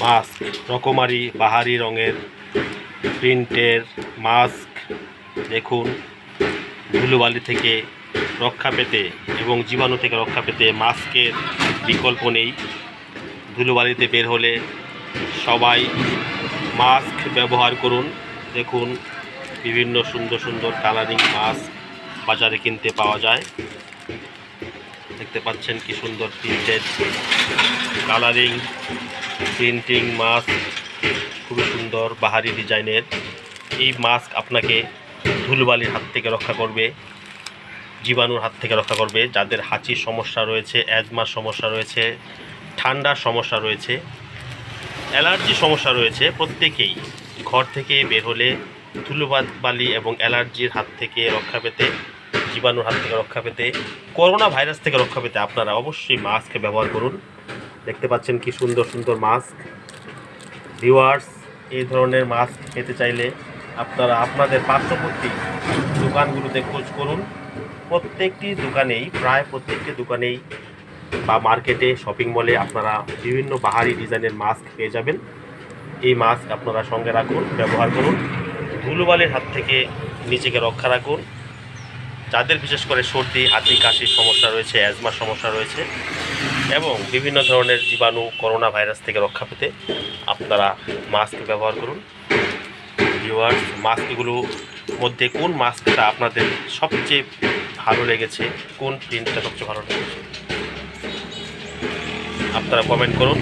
Mask, রকমারি বাহারি রঙের প্রিন্টের মাস্ক দেখুন। ধুলোবালি থেকে রক্ষা পেতে এবং জীবাণু থেকে রক্ষা পেতে মাস্কের বিকল্প নেই। ধুলোবালিতে বের হলে সবাই মাস্ক ব্যবহার করুন। দেখুন, বিভিন্ন সুন্দর সুন্দর কালারিং মাস্ক বাজারে কিনতে পাওয়া যায়। দেখতে পাচ্ছেন কি সুন্দর প্রিন্টেড কালারিং প্রিন্টিং মাস্ক খুবই সুন্দর বাহারি ডিজাইনের। এই মাস্ক আপনাকে ধুলোবালির হাত থেকে রক্ষা করবে, জীবাণুর হাত থেকে রক্ষা করবে, যাদের হাঁচির সমস্যা রয়েছে অ্যাজমার সমস্যা রয়েছে, ঠান্ডার সমস্যা রয়েছে অ্যালার্জি সমস্যা রয়েছে, প্রত্যেকেই ঘর থেকে বের হলে ধুলোবাদ বালি এবং অ্যালার্জির হাত থেকে রক্ষা পেতে জীবাণুর হাত থেকে রক্ষা পেতে, করোনা ভাইরাস থেকে রক্ষা পেতে আপনারা অবশ্যই মাস্ক ব্যবহার করুন। দেখতে পাচ্ছেন কি সুন্দর সুন্দর মাস্ক ভিউয়ার্স এই ধরনের মাস্ক পেতে চাইলে আপনারা আপনাদের পার্শ্ববর্তী দোকানগুলোতে খোঁজ করুন। প্রত্যেকটি দোকানেই, প্রায় প্রত্যেকটি দোকানেই বা মার্কেটে শপিং মলে আপনারা বিভিন্ন বাহারি ডিজাইনের মাস্ক পেয়ে যাবেন। এই মাস্ক আপনারা সঙ্গে রাখুন, ব্যবহার করুন। ধুলোবালির হাত থেকে নিজেকে রক্ষা রাখুন। যাদের বিশেষ করে সর্দি, হাঁচি কাশির সমস্যা রয়েছে, অ্যাজমার সমস্যা রয়েছে, এবং বিভিন্ন ধরনের জীবাণু করোনা ভাইরাস থেকে রক্ষা পেতে আপনারা মাস্ক ব্যবহার করুন। ভিউয়ার্স, মাস্কগুলো মধ্যে কোন মাস্কটা আপনাদের সবচেয়ে ভালো লেগেছে, কোন প্রিন্টটা সবচেয়ে ভালো লেগেছে? আপনারা কমেন্ট করুন।